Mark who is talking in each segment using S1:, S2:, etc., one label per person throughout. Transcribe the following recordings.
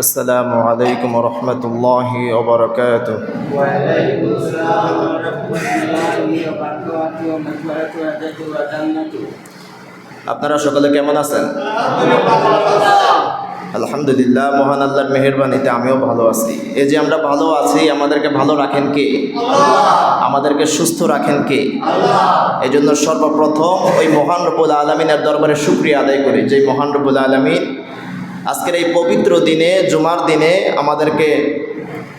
S1: আসসালামু আলাইকুম রহমতুল্লাহ ওবরকাত
S2: আপনারা সকলে কেমন আছেন? আলহামদুলিল্লাহ, মহান আল্লাহর মেহরবানিতে আমিও ভালো আছি। এই যে আমরা ভালো আছি, আমাদেরকে ভালো রাখেন কে? আমাদেরকে সুস্থ রাখেন কে? এই জন্য সর্বপ্রথম ওই মহান রবুল আলমিনের দরবারে শুক্রিয়া আদায় করি। যে মহান রবুল আলমিন আজকের এই পবিত্র দিনে, জুমার দিনে আমাদেরকে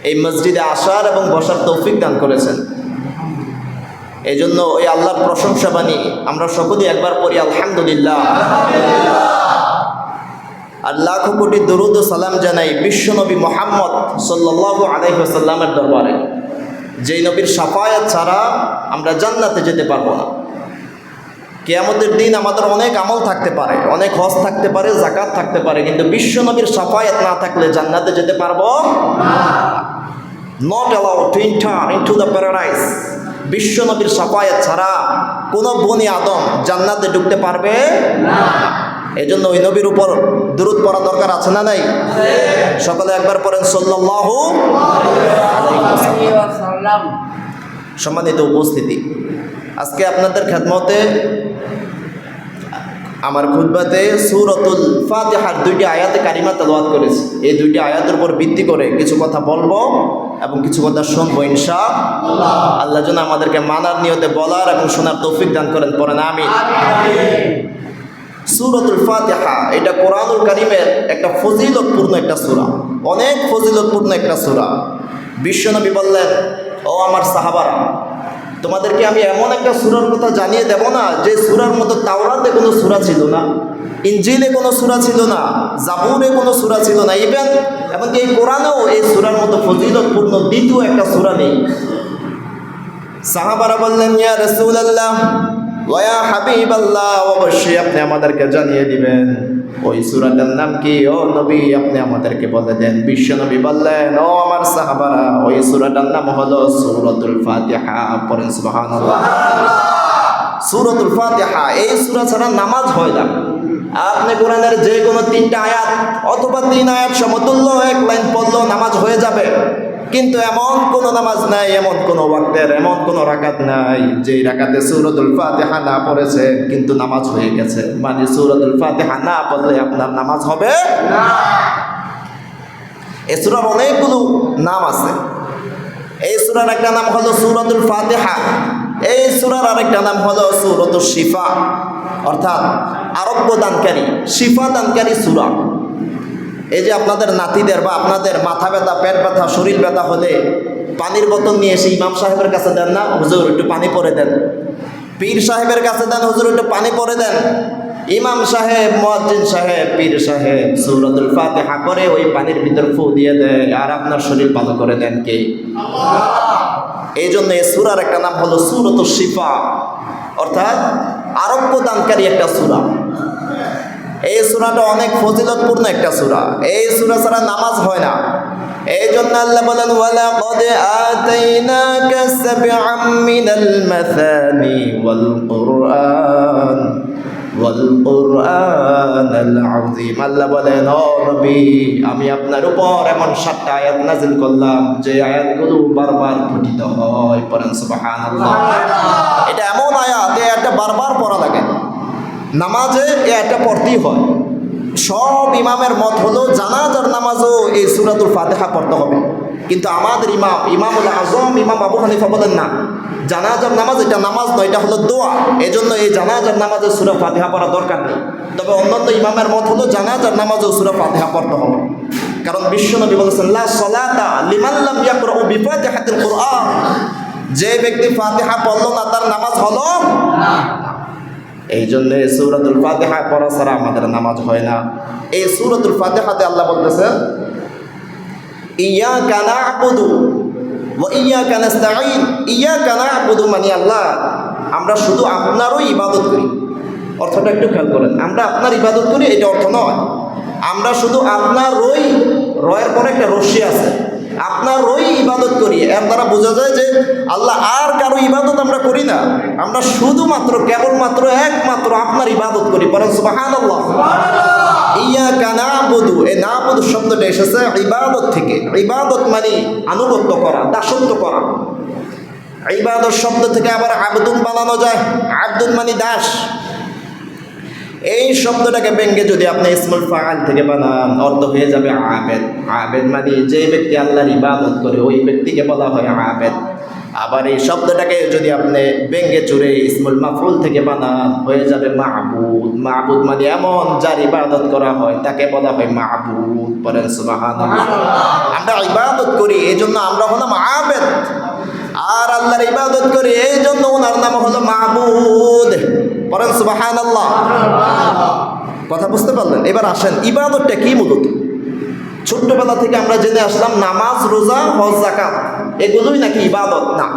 S2: এই মসজিদে আসার এবং বসার তৌফিক দান করেছেন। এই জন্য ওই আল্লাহর প্রশংসা বাণী আমরা সকলেই একবার পড়ি, আলহামদুলিল্লাহ। আর লাখ কোটি দরুদ সালাম জানাই বিশ্বনবী মোহাম্মদ সাল্লাহ আলাইসাল্লামের দরবারে। যেই নবীর সাফায়াত ছাড়া আমরা জান্নাতে যেতে পারব না। কেয়ামতের দিন আমাদের অনেক আমল থাকতে পারে, অনেক হজ থাকতে পারে জাকাত থাকতে পারে, কিন্তু বিশ্বনবীর সাফায়াত না থাকলে জান্নাতে যেতে পারব not allowed to enter into the paradise বিশ্বনবীর সাফায়াত ছাড়া কোনো বনি আদম জান্নাতে ঢুকতে পারবে এই জন্য ওই নবীর উপর দূরত পড়া দরকার আছে না নাই? সকালে একবার পড়েন, সাল্লাল্লাহু সম্মানিত উপস্থিতি। আজকে আপনাদের খেদমতে আমার খুতবাতে সুরতুল ফাতিহার দুইটি আয়াতে কারিমা তেলাওয়াত করেছি। এই দুইটি আয়াতের উপর ভিত্তি করে কিছু কথা বলব এবং কিছু কথা শুনব ইনশা আল্লাহ। যেন আমাদেরকে মানার নিয়তে বলার এবং শোনার তৌফিক দান করেন পরে আমি সুরতুল ফাতিহা, এটা কোরআনুল কারিমের একটা ফজিলতপূর্ণ একটা সুরা। অনেক ফজিলতপূর্ণ একটা সূরা। বিশ্বনবী বললেন, ও আমার সাহাবারা তোমাদেরকে আমি এমন একটা সুরার কথা জানিয়ে দেব না, যে সুরার মতো তাওরাতে কোনো সূরা ছিল না, ইঞ্জিলে কোনো সূরা ছিল না, জাবুরে কোনো সূরা ছিল না ইভেন এমনকি এই কোরআনেও এই সুরার মতো ফজিলতপূর্ণ দ্বিতীয় একটা সূরা নেই। সাহাবারা বললেন, ইয়া রাসূলুল্লাহ, ওয়া হাবিব আল্লাহ অবশ্যই আপনি আমাদেরকে জানিয়ে দিবেন। ওই সুরাতের নাম কি? ও নবী আপনি আমাদেরকে বলে দেন বিশ্ব নবী বললেন ও আমার সাহাবারা ওই সুরাটার নাম হলো সুরতুল ফাতিহা। পড়েন সুবহানাল্লাহ। সুরতুল ফাতিহা এই সুরা ছাড়া নামাজ হয় না। আপনি কোরআনের যে কোনো তিনটা আয়াত অথবা তিন আয়াত সমতুল্য এক লাইন পড়লেও নামাজ হয়ে যাবে। কিন্তু এমন কোনো নামাজ নাই, এমন কোনো ওয়াক্তের, এমন কোনো রাকাত নাই যে রাকাতে সূরাতুল ফাতিহা না পড়েছে, কিন্তু নামাজ হয়ে গেছে। মানে সূরাতুল ফাতিহা না পড়লে আপনার নামাজ হবে এ সূরার অনেকগুলো নাম আছে। এই সুরার একটা নাম হলো সূরাতুল ফাতিহা। এই সুরার আরেকটা নাম হলো সূরাতুল শিফা। অর্থাৎ আরোগ্য দানকারী, শিফা দানকারী সূরা। এই যে আপনাদের নাতিদের বা আপনাদের মাথা ব্যথা, পেট ব্যথা, শরীর ব্যথা হলে পানির বোতল নিয়ে এসে ইমাম সাহেবের কাছে দেন না? হুজুর, একটু পানি পরে দেন। পীর সাহেবের কাছে দেন, হুজুর, একটু পানি পরে দেন। ইমাম সাহেব, মুয়াজ্জিন সাহেব, পীর সাহেব সূরাতুল ফাতিহা করে ওই পানির ভিতর ফু দিয়ে দেয়, আর আপনার শরীর ভালো করে দেন কে? এই জন্য এই সূরার একটা নাম হলো সূরাতুল শিফা। অর্থাৎ আরোগ্য দানকারী একটা সূরা। এই সূরাটা অনেক ফজিলতপূর্ণ একটা সূরা। এই সূরা ছাড়া নামাজ হয় না। এই জন্য আল্লাহ বলেন ওয়ালা কদ আতাইনাকা সাবআম মিনাল মাসানি ওয়াল কুরআন ওয়াল কুরআনাল আযীম। আল্লাহ বলেন ও নবী আমি আপনার উপর এমন সাতটা আয়াত নাজিল করলাম যে আয়াতগুলো বারবার পঠিত হয়। পড়েন সুবহানাল্লাহ। এটা এমন আয়াত আয়াতটা বারবার পড়া লাগে নামাজে এ একটা পড়তেই হয়। সব ইমামের মত হলো জানাজার নামাজও এই সুরাতুল ফাতেহা পড়তে হবে। কিন্তু আমাদের ইমাম, ইমামুল আজম, ইমাম আবু হানিফা বলেন না, জানাজার নামাজ এটা নামাজ নয়, এটা হলো দোয়া। জন্য এই জানাজার নামাজে সুরা ফাতেহা পড়া দরকার নেই। তবে অন্যান্য ইমামের মত হলো জানাজার নামাজেও সুরা ফাতেহা পড়তে হবে। কারণ বিশ্বনবী বলেছেন, লা সলাতা লিমান লাম ইয়াকরাউ বিফাতিহাতিল কুরআন। যে ব্যক্তি ফাতিহা পড়ল না, তার নামাজ হলো এই জন্য সূরাতুল ফাতিহা পড়া ছাড়া আমাদের নামাজ হয় না। এই সূরাতুল ফাতিহাতে আল্লাহ বলতেছেন ইয়াকা না'বুদু ওয়া ইয়াকা ইয়া ইয়াকা না'বুদু মানে আল্লাহ, আমরা শুধু আপনারই ইবাদত করি। অর্থটা একটু খেয়াল করেন, আমরা আপনার ইবাদত করি, এটা অর্থ নয়। আমরা শুধু আপনার রই রয়ের পরে একটা রশ্মি আছে। আপনারই ইবাদত করি। এর দ্বারা বোঝা যায় যে আল্লাহ আর কারও ইবাদত আমরা করি না। আমরা শুধুমাত্র কেবলমাত্র একমাত্র আপনার ইবাদত করি। পরে সুবাহান আল্লাহ ইয়া কানা বধু এ না বধু শব্দটা এসেছে ইবাদত থেকে। ইবাদত মানে আনুগত্য করা দাসত্ব করা। ইবাদত শব্দ থেকে আবার আবদুল বানানো যায়। আব্দুল মানে দাস। এই শব্দটাকে ব্যঙ্গে যদি আপনি ইসমুল ফাআল থেকে বানান অর্থ হয়ে যাবে আবেদ। আবেদ মানে যে ব্যক্তি আল্লাহর ইবাদত করে ওই ব্যক্তিকে বলা হয় আবেদ। আবার এই শব্দটাকে যদি আপনি ব্যঙ্গে চুরে ইসমুল মাফুল থেকে বানান হয়ে যাবে মাহবুদ মাহবুদ মানে এমন যার ইবাদত করা হয় তাকে বলা হয় মাহবুদ বলেন সুবহানাল্লাহ। আমরা ইবাদত করি এই জন্য আমরা হলাম আবেদ। আর আল্লাহর ইবাদত করি এই জন্য ওনার নাম হলো মাহবুদ বলেন সুবাহান আল্লাহ কথা বুঝতে পারলেন? এবার আসেন, ইবাদতটা কি মূলত? ছোট্টবেলা থেকে আমরা জেনে আসলাম, নামাজ, রোজা, হজ জাকাত এগুলোই নাকি ইবাদত? না।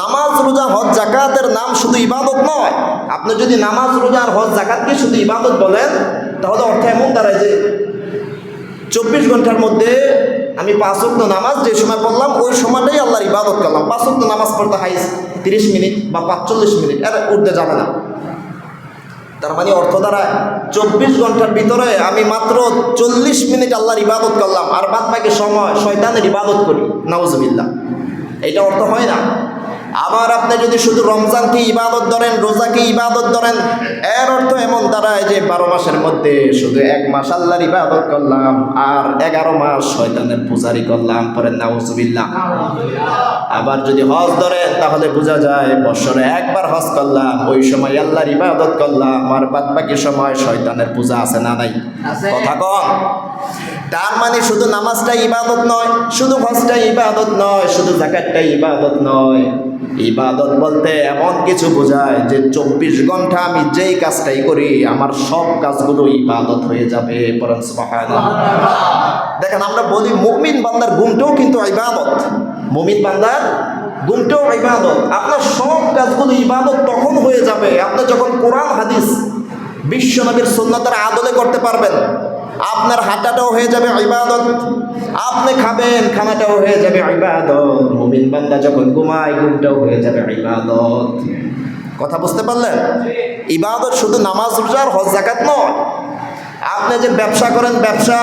S2: নামাজ, রোজা, হজ জাকাতের নাম শুধু ইবাদত নয়। আপনি যদি নামাজ, রোজা আর হজ জাকাতকে শুধু ইবাদত বলেন, তাহলে অর্থ এমন দাঁড়ায় যে চব্বিশ ঘণ্টার মধ্যে আমি পাঁচ অক্ট নামাজ যে সময় পড়লাম, ওই সময়টাই আল্লাহর ইবাদত করলাম। পাঁচ অক্ট নামাজ পড়তে হাইস তিরিশ মিনিট বা পাঁচচল্লিশ মিনিট, এর উঠতে যাবে না। তার মানে অর্থ দ্বারা চব্বিশ ঘণ্টার ভিতরে আমি মাত্র চল্লিশ মিনিট আল্লাহর ইবাদত করলাম, আর বাদ বাকি সময় শয়তানের ইবাদত করি। নাউজবিল্লা এটা অর্থ হয় না। আবার আপনি যদি শুধু রমজানকে ইবাদত ধরেন রোজাকে ইবাদত ধরেন এর অর্থ এমন দাঁড়ায় যে বারো মাসের মধ্যে শুধু এক মাস আল্লাহর ইবাদত করলাম আর এগারো মাস শয়তানের পূজারি করলাম পরে নাউজবিল্লা আবার যদি হজ ধরেন তাহলে বোঝা যায় বছরে একবার হজ করলাম ওই সময় আল্লাহর ইবাদত করলাম আর বাদ বাকি সময় শয়তানের পূজা আছে না নাই? কথা কম তার মানে শুধু নামাজটা ইবাদত নয় শুধু হজটা ইবাদত নয় শুধু জাকাতটা ইবাদত নয়। ইবাদত বলতে এমন কিছু বোঝায় যে চব্বিশ ঘণ্টা আমি যেই কাজটাই করি, আমার সব কাজগুলো ইবাদত হয়ে যাবে দেখেন, আমরা বলি মুমিন বান্দার গুমটাও কিন্তু ইবাদত। মুমিন বান্দার গুমটাও ইবাদত। আপনার সব কাজগুলো ইবাদত তখন হয়ে যাবে, আপনি যখন কোরআন, হাদিস, বিশ্ব নবীর সুন্নতের আদলে করতে পারবেন, আপনার হাঁটাটাও হয়ে যাবে ইবাদত, আপনি খাবেন, খানাটাও হয়ে যাবে ইবাদত। মুমিন বান্দা যখন ঘুমায়, ঘুমটাও হয়ে যাবে ইবাদত। কথা বুঝতে পারলেন? ইবাদত শুধু নামাজ রোজার হজ জাকাত নয়। আপনি যে ব্যবসা করেন, ব্যবসা,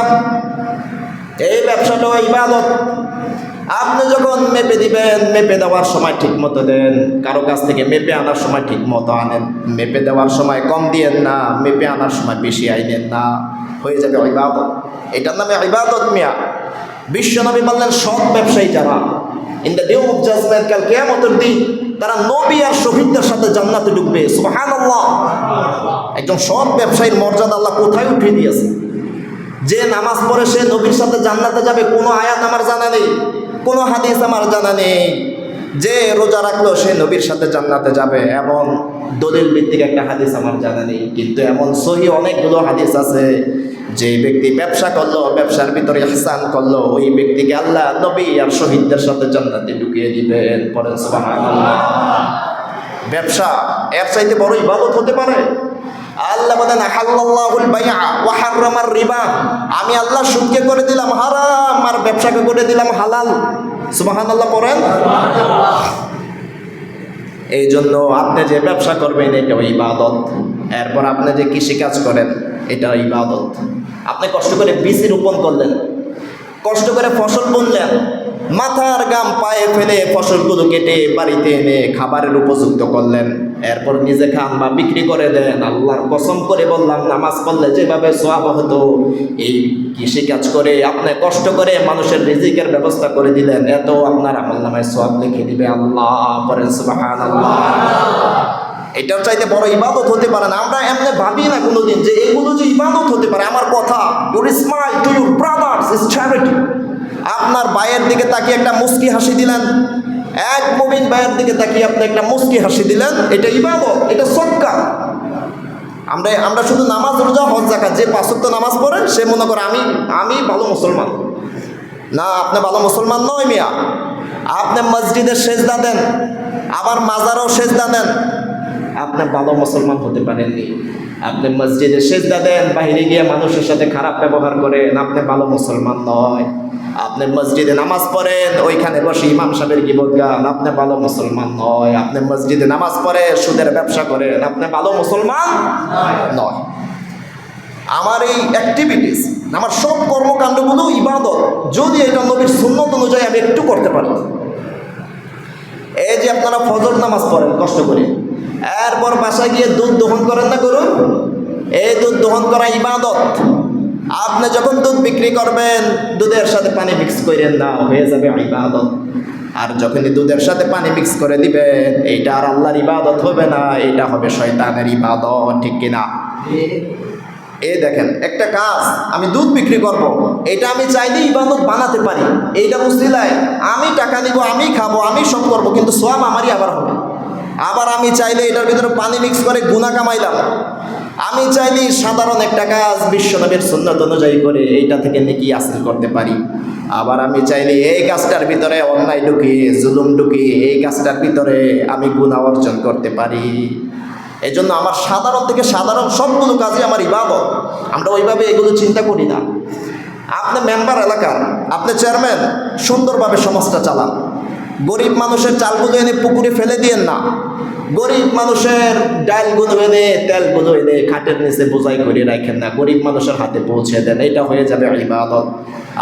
S2: এই ব্যবসাটাও ইবাদত। আপনি যখন মেপে দিবেন, মেপে দেওয়ার সময় ঠিক মতো দেন। কারও কাছ থেকে মেপে আনার সময় ঠিক মতো আনেন। মেপে দেওয়ার সময় কম দিয়েন না, মেপে আনার সময় বেশি আইনেন না। হয়ে যাবে ইবাদত। এটার নামে ইবাদত মিয়া। বিশ্ব বিশ্বনবী বললেন, সৎ ব্যবসায়ী যারা in the day of judgement কাল কেয়ামতের দিন, তারা নবী আর শহীদদের সাথে জান্নাতে ঢুকবে। সুবহানাল্লাহ। একজন সৎ ব্যবসায়ীর মর্যাদা আল্লাহ কোথায় উঠিয়ে দিয়েছে? যে নামাজ পড়ে সে নবীর সাথে জান্নাতে যাবে, কোনো আয়াত আমার জানা নেই, কোনো হাদিস আমার জানা নেই। যে রোজা রাখল, সে নবীর সাথে জান্নাতে যাবে এমন দলিল ভিত্তিক একটা হাদিস আমার জানা নেই। কিন্তু এমন সহি অনেকগুলো হাদিস আছে যে ব্যক্তি ব্যবসা করল, ব্যবসার ভিতরে ইহসান করল, ওই ব্যক্তিকে আল্লাহ নবী আর শহীদদের সাথে জান্নাতে ঢুকিয়ে দিবেন। সুবহানাল্লাহ। ব্যবসা এর চাইতে বড় ইবাদত হতে পারে? আল্লাহ বলেন হাল্লাল্লাহুল বাইআ ওয়া হাররামার রিবা। আমি আল্লাহ সুদকে করে দিলাম হারাম, আর ব্যবসাকে করে দিলাম হালাল। সুবহানাল্লাহ, পড়েন? এই জন্য আপনি যে ব্যবসা করবেন এটা ইবাদত। এরপর আপনি যে কৃষিকাজ করেন এটা ইবাদত। আপনি কষ্ট করে বীজ রোপণ করলেন, কষ্ট করে ফসল বুনলেন, মাথার গাম পায়ে ফেলে ফসলগুলো কেটে বাড়িতে এনে খাবারের উপযুক্ত করলেন। এরপর নিজে খান বা বিক্রি করে দেন। আল্লাহর কসম করে বললাম, নামাজ পড়লে যেভাবে সোয়াব হতো, এই কৃষিকাজ করে আপনি কষ্ট করে মানুষের রিজিকের ব্যবস্থা করে দিলেন এত আপনার আমল নামায় সোয়াব লিখে দিবে আল্লাহ পরেন সুবাহান আল্লাহ এটার চাইতে বড় ইবাদত হতে পারে না। আমরা এমনি ভাবি না কোনোদিন যে এগুলো যে ইবাদত হতে পারে, আমার কথা your smile to your brothers is charity আপনার ভাইয়ের দিকে তাকিয়ে একটা মুস্কি হাসি দিলেন, এক মুমিন ভাইয়ের দিকে তাকিয়ে আপনি একটা মুস্কি হাসি দিলেন, এটা ইবাদত, এটা সৎকা আমরা আমরা শুধু নামাজ, রোজা, হজ জাকাত যে পাঁচত্ব নামাজ পড়েন, সে মনে করে আমি আমি ভালো মুসলমান। না, আপনি ভালো মুসলমান নয় মিয়া। আপনি মসজিদের সেজদা দেন, আবার মাজারও সেজদা দেন। আপনি ভালো মুসলমান হতে পারেননি। আপনি মসজিদে সেজদা দেন, বাইরে গিয়ে মানুষের সাথে খারাপ ব্যবহার করেন, আপনি ভালো মুসলমান নয়। আপনি মসজিদে নামাজ পড়েন, ওইখানে বসে ইমাম সাহেবের গিবত গান, আপনি ভালো মুসলমান নয়। আপনি মসজিদে নামাজ পড়ে, সুদের ব্যবসা করেন, আপনি ভালো মুসলমান নয়। আমার এই অ্যাক্টিভিটিস আমার সব কর্মকাণ্ডগুলো ইবাদত। যদি এটা নবীর সুন্নত অনুযায়ী আমি একটু করতে পারি। এই যে আপনারা ফজর নামাজ পড়েন, কষ্ট করে। এরপর বাসায় গিয়ে দুধ দহন করেন না করুন? এই দুধ দহন করা ইবাদত। আপনি যখন দুধ বিক্রি করবেন, দুধের সাথে পানি মিক্স করেন না হয়ে যাবে ইবাদত। আর যখনই দুধের সাথে পানি মিক্স করে দিবেন, এইটা আর আল্লাহর ইবাদত হবে না এটা হবে শয়তানের ইবাদত, ঠিক কিনা এই দেখেন, একটা কাজ আমি দুধ বিক্রি করব। এটা আমি চাইলে ইবাদত বানাতে পারি। এইটা বুঝছিলাই আমি টাকা নিব, আমি খাব, আমি সব করব, কিন্তু সব আমারই আবার হবে। আবার আমি চাইলে এটার ভিতরে পানি মিক্স করে গুণা কামাইলাম। আমি চাইলে সাধারণ একটা কাজ বিশ্বনবীর সুন্নত অনুযায়ী করে এইটা থেকে নেকি হাসিল করতে পারি। আবার আমি চাইলে এই কাজটার ভিতরে অন্যায় ঢুকিয়ে, জুলুম ঢুকিয়ে এই কাজটার ভিতরে আমি গুণা অর্জন করতে পারি। এই জন্য আমার সাধারণ থেকে সাধারণ সবগুলো কাজই আমার ইবাদত। আমরা ওইভাবে এগুলো চিন্তা করি না। আপনি মেম্বার এলাকার, আপনি চেয়ারম্যান সুন্দরভাবে সমাজটা চালান। গরিব মানুষের চাল চালগুলো এনে পুকুরে ফেলে দিয়েন না। গরিব মানুষের ডালগুলো এনে তেলগুলো এনে খাটের নিচে বোঝাই করে রাখেন না। গরিব মানুষের হাতে পৌঁছে দেন, এটা হয়ে যাবে ইবাদত।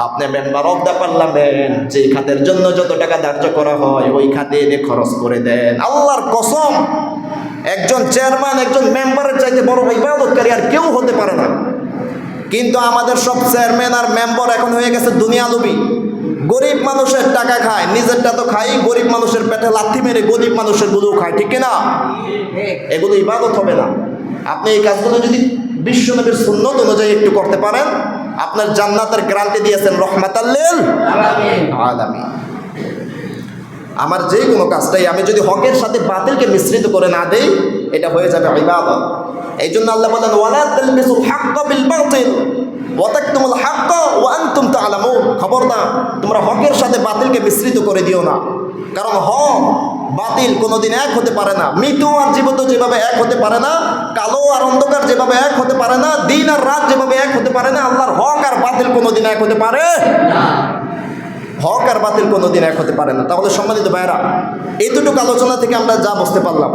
S2: আপনি মেম্বার অফ দ্য পার্লামেন্ট যেই খাতের জন্য যত টাকা ধার্য করা হয়, ওই খাতে এনে খরচ করে দেন। আল্লাহর কসম, একজন চেয়ারম্যান একজন মেম্বারের চাইতে বড় ইবাদতকারী আর কেউ হতে পারে না। কিন্তু আমাদের সব চেয়ারম্যান আর মেম্বার এখন হয়ে গেছে দুনিয়া লুবি গরিব মানুষের টাকা খায়, নিজেরটা তো খাই, গরিব মানুষের পেটে লাথি মেরে গরিব মানুষেরগুলো খায়, ঠিক কিনা? এগুলো ইবাদত হবে না। আপনি এই কাজগুলো যদি বিশ্বনবীর সুন্নত অনুযায়ী একটু করতে পারেন, আপনার জান্নাতের গ্যারান্টি দিয়েছেন রহমাতাল্লিল আলামী আমার যে কোনো কাজটাই আমি যদি হকের সাথে বাতিলকে মিশ্রিত করে না দেই, এটা হয়ে যাবে ইবাদত। এই জন্য আল্লাহ বলেন, ওয়ালা তালবিসুল হাক্কা বিল বাতিল। ওয়া তাকতুমুল হাক্কা ওয়া আনতুম তা'লামুন। খবরদার, তোমরা হকের সাথে বাতিলকে মিশ্রিত করে দিও না। কারণ হক, বাতিল কোনোদিন এক হতে পারে না। মৃত্যু আর জীবিত যেভাবে এক হতে পারে না, কালো আর অন্ধকার যেভাবে এক হতে পারে না, দিন আর রাত যেভাবে এক হতে পারে না, আল্লাহর হক আর বাতিল কোনোদিন এক হতে পারে হক আর বাতিল কোনো দিন এক হতে পারে না। তাহলে সম্মানিত ভাইরা এই দুটোক আলোচনা থেকে আমরা যা বুঝতে পারলাম।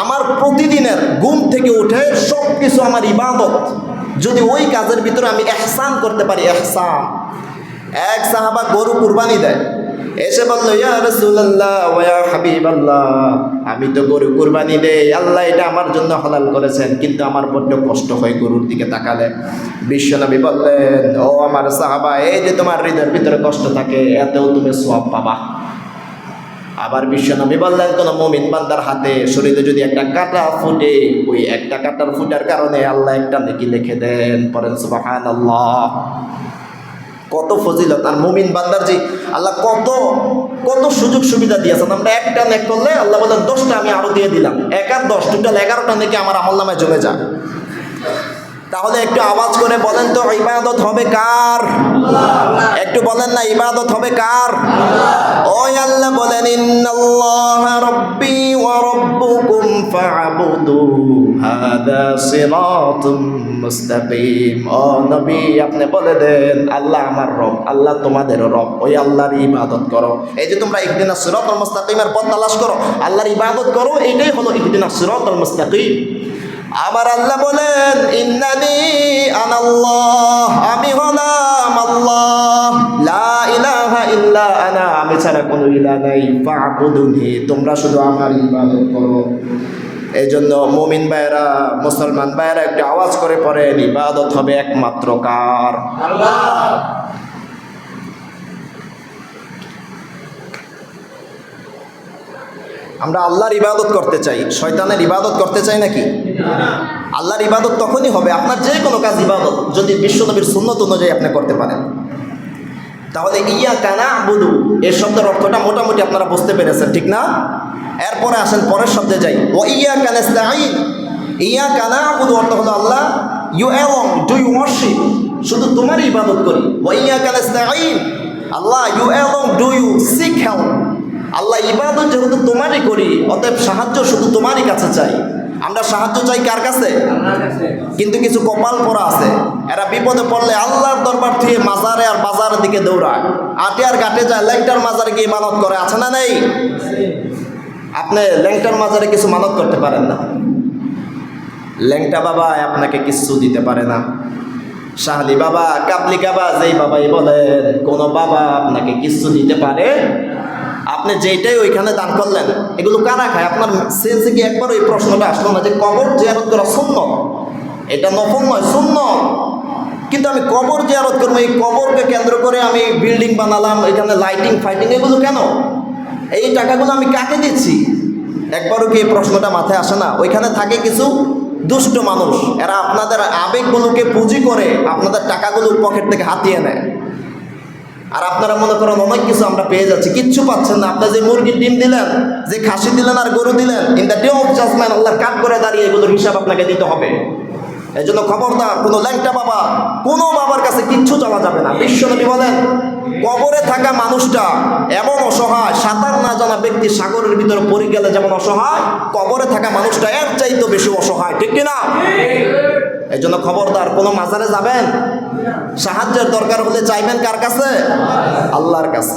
S2: আমার প্রতিদিনের ঘুম থেকে উঠে সব কিছু আমার ইবাদত। যদি ওই কাজের ভিতরে আমি এহসান করতে পারি এহসান এক সাহাবা গরু কুরবানি দেয়। এসে বলল আমি তো গরু কুরবানি দেই। আল্লাহ এটা আমার জন্য হালাল করেছেন, কিন্তু আমার বড্ড কষ্ট হয় গরুর দিকে তাকালে। বিশ্বনবী বললেন, ও আমার সাহাবা, এই যে তোমার হৃদয়ের ভিতরে কষ্ট থাকে, এতেও তুমি সওয়াব পাবা। আবার বিশ্ব বিশ্বনবী বললেন, কোন মুমিন বান্দার হাতে শরীরে যদি একটা কাটা ফুটে, ওই একটা কাটার ফুটার কারণে আল্লাহ একটা নেকি লিখে দেন। পরেন সুবহানাল্লাহ। কত ফজিলত। আর মুমিন বান্দার যে আল্লাহ কত কত সুযোগ সুবিধা দিয়েছেন। আমরা একটা নেক করলে আল্লাহ বলেন দশটা আমি আরও দিয়ে দিলাম। এক আর দশ টোটাল এগারোটা নেকি আমার আমল নামায় জমে যায় তাহলে একটু আওয়াজ করে বলেন তো, ইবাদত হবে কার? একটু বলেন না, ইবাদত হবে কার? ওই আল্লাহ বলেন, ইন্নাল্লাহ রাব্বি ওয়া রাব্বুকুম ফা'বুদু, হাদা সিরাতুম মুস্তাকিম। ও নবী, আপনি বলে দেন, আল্লাহ আমার রব, আল্লাহ তোমাদের রব, ওই আল্লাহর ইবাদত করো। এই যে তোমরা ইহদিনাস সিরাতাল মুস্তাকিমের পথ তালাশ করো, আল্লাহর ইবাদত করো এইটাই হলো ইহদিনাস সিরাতাল মুস্তাকিম। আমার আল্লাহ বলেন, ইন্নানি আনাল্লাহ আমি হলাম আল্লাহ। লা ইলাহা ইল্লা আনা, আমি ছাড়া কোনো ইলা নাই। ফাবুদুনি, তোমরা শুধু আমার ইবাদত করো। এই জন্য মুমিন ভাইয়েরা, মুসলমান ভাইয়েরা একটু আওয়াজ করে পড়েন, ইবাদত হবে একমাত্র কার? আমরা আল্লাহর ইবাদত করতে চাই। শয়তানের ইবাদত করতে চাই নাকি? আল্লাহর ইবাদত তখনই হবে আপনার যে কোনো কাজ ইবাদত, যদি বিশ্বনবীর সুন্নত অনুযায়ী আপনি করতে পারেন। তাহলে ইয়া কানা বুধু এই শব্দের অর্থটা মোটামুটি আপনারা বুঝতে পেরেছেন, ঠিক না? এরপরে আসেন পরের শব্দে যাই। ও ইয়া কানাস্তাইন ইয়া কানা বুধু অর্থ হলো আল্লাহ ইউ এবং ডু ইউ ওয়ার্শিপ শুধু তোমারই ইবাদত করি। ও ইয়া কানাস্তাইন আল্লাহ ইউ এবং ডু ইউ সিক হেল্প আল্লাহ ইবাদত যেহেতু তোমারই করি অতএব সাহায্য শুধু তোমারই কাছে চাই। আমরা সাহায্য চাই কার
S1: কাছে?
S2: কিন্তু কিছু কপাল পরা আছে। এরা বিপদে পড়লে আল্লাহর দরবার থেকে মাজারে আর বাজারের দিকে দৌড়ায়। আটে আর ঘাটে যায় ল্যাংটার মাজারে গিয়ে মানত করে। আছে না নেই? আপনি ল্যাংটার মাজারে কিছু মানত করতে পারেন না। ল্যাংটা বাবা আপনাকে কিচ্ছু দিতে পারে না। শাহালি বাবা কাবলি বাবা যেই বাবাই বলেন কোনো বাবা আপনাকে কিচ্ছু দিতে পারে আপনি যেইটাই ওইখানে দান করলেন, এগুলো কারা খায়? আপনার সেন্সে কি একবার ওই প্রশ্নটা আসলো না যে কবর জিয়ারত করা শূন্য এটা নফল নয় শূন্য কিন্তু আমি কবর জিয়ারত করব, এই কবরকে কেন্দ্র করে আমি বিল্ডিং বানালাম, এখানে লাইটিং, ফাইটিং, এগুলো কেন? এই টাকাগুলো আমি কাকে দিচ্ছি? একবারও কি এই প্রশ্নটা মাথায় আসে না? ওইখানে থাকে কিছু দুষ্ট মানুষ, এরা আপনাদের আবেগগুলোকে পুঁজি করে আপনাদের টাকাগুলো পকেট থেকে হাতিয়ে নেয়। আর আপনারা মনে করেন অনেক কিছু আমরা পেয়ে যাচ্ছি, কিচ্ছু পাচ্ছেন না। আপনার যে মুরগির ডিম দিলেন, যে খাসি দিলেন আর গরু দিলেন in the day of judgement আল্লাহর কাঠ করে দাঁড়িয়ে এগুলোর হিসাব আপনাকে দিতে হবে। এই জন্য খবরদার, কোনো ল্যাংটা বাবা, কোনো বাবার কাছে কিচ্ছু চাওয়া যাবে না। বিশ্বনবী বলেন, কবরে থাকা মানুষটা এমন অসহায়, সাঁতার না জানা ব্যক্তি সাগরের ভিতরে পড়ে গেলে যেমন অসহায়, কবরে থাকা মানুষটা এর চাইতে বেশি অসহায়, ঠিক কিনা? এই জন্য খবরদার কোনো মাজারে যাবেন? সাহায্যের দরকার হলে চাইবেন কার কাছে? আল্লাহর কাছে।